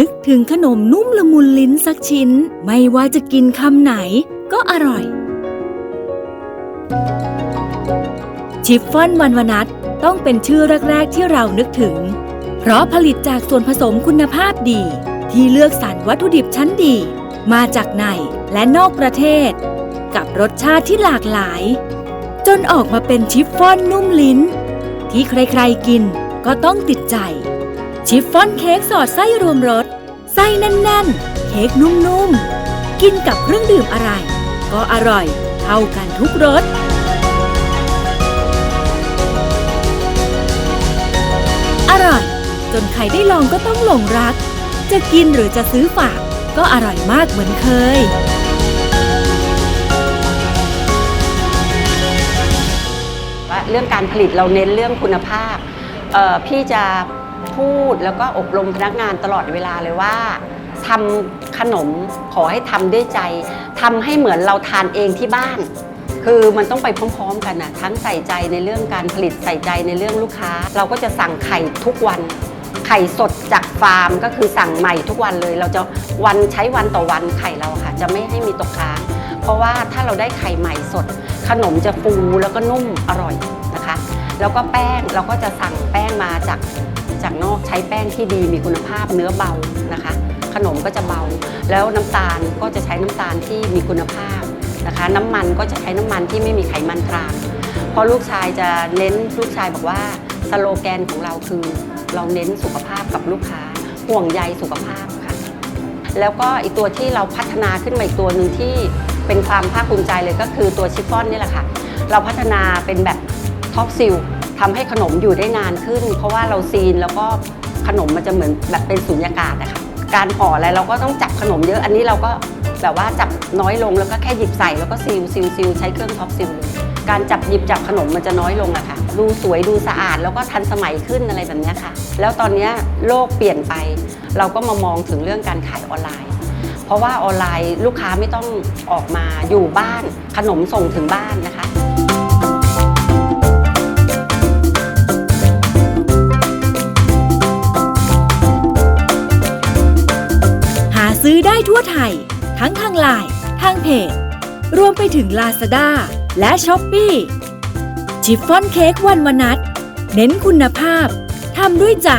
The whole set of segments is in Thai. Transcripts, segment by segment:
นึกถึงขนมนุ่มละมุนลิ้นสักชิ้น ไม่ว่าจะกินคำไหนก็อร่อย ชิฟฟ่อนวันวนัทต้องเป็นชื่อแรก ๆ ที่เรานึกถึง เพราะผลิตจากส่วนผสมคุณภาพดี ที่เลือกสรรวัตถุดิบชั้นดี มาจากในและนอกประเทศ กับรสชาติที่หลากหลาย จนออกมาเป็นชิฟฟ่อนนุ่มลิ้น ที่ใครๆกินก็ต้องติดใจ ชิฟฟ่อนเค้กสอดไส้รวมรส ไส้แน่นๆ เค้กนุ่มๆ กินกับเครื่องดื่มอะไร ก็อร่อยเท่ากันทุกรสอร่อย จนใครได้ลองก็ต้องหลงรัก จะกินหรือจะซื้อฝาก ก็อร่อยมากเหมือนเคยว่าเรื่องการผลิตเราเน้นเรื่องคุณภาพ พี่จะ พูดแล้วก็อบรมพนักงานตลอดเวลาเลยว่าทำขนมขอให้ทำด้วยใจทำให้เหมือนเราทานเองที่บ้าน คือมันต้องไปพร้อมๆกันนะทั้งใส่ใจในเรื่องการผลิตใส่ใจในเรื่องลูกค้า เราก็จะสั่งไข่ทุกวันไข่สดจากฟาร์มก็คือสั่งใหม่ทุกวันเลย เราจะวันใช้วันต่อวันไข่เราค่ะ จะไม่ให้มีตกค้างเพราะว่าถ้าเราได้ไข่ใหม่สด ขนมจะฟูแล้วก็นุ่มอร่อยนะคะ แล้วก็แป้งเราก็จะสั่งแป้งมาจาก จากนอกใช้แป้งที่ดีมีคุณภาพเนื้อเบานะคะ ขนมก็จะเบา แล้วน้ำตาลก็จะใช้น้ำตาลที่มีคุณภาพนะคะ น้ำมันก็จะใช้น้ำมันที่ไม่มีไขมันทรานเพราะลูกชายจะเน้นลูกชายบอกว่าสโลแกนของเราคือเราเน้นสุขภาพกับลูกค้า ห่วงใยสุขภาพค่ะ แล้วก็อีกตัวที่เราพัฒนาขึ้นมาอีกตัวหนึ่งที่เป็นความภาคภูมิใจเลยก็คือตัวชิฟฟ่อนนี่แหละค่ะ เราพัฒนาเป็นแบบท็อปซิล ทำให้ขนมอยู่ได้นานขึ้น เพราะว่าเราซีนแล้วก็ขนมมันจะเหมือนแบบเป็นสุญญากาศนะคะการห่ออะไรเราก็ต้องจับขนมเยอะอันนี้เราก็แบบว่าจับน้อยลงแล้วก็แค่หยิบใส่แล้วก็ซีลซีลซีลใช้เครื่องท็อปซิลการจับหยิบจับขนมมันจะน้อยลงอะค่ะ ดูสวยดูสะอาดแล้วก็ทันสมัยขึ้นอะไรแบบนี้ค่ะ แล้วตอนนี้โลกเปลี่ยนไป เราก็มามองถึงเรื่องการขายออนไลน์ เพราะว่าออนไลน์ลูกค้าไม่ต้องออกมาอยู่บ้าน ขนมส่งถึงบ้านนะคะ ซื้อได้ทั่วไทย ทั้งทางไลน์ทางเพจ รวมไปถึง Lazada และ s h อ p e e ชิฟฟ่อนเค้กวันวนัทเน้นคุณภาพทำด้วยใจ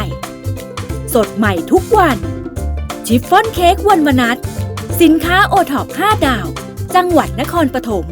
สดใหม่ทุกวัน ชิฟฟ่อนเค้กวันวนัทสินค้าโอท็อป5ดาว จังหวัดนครปฐม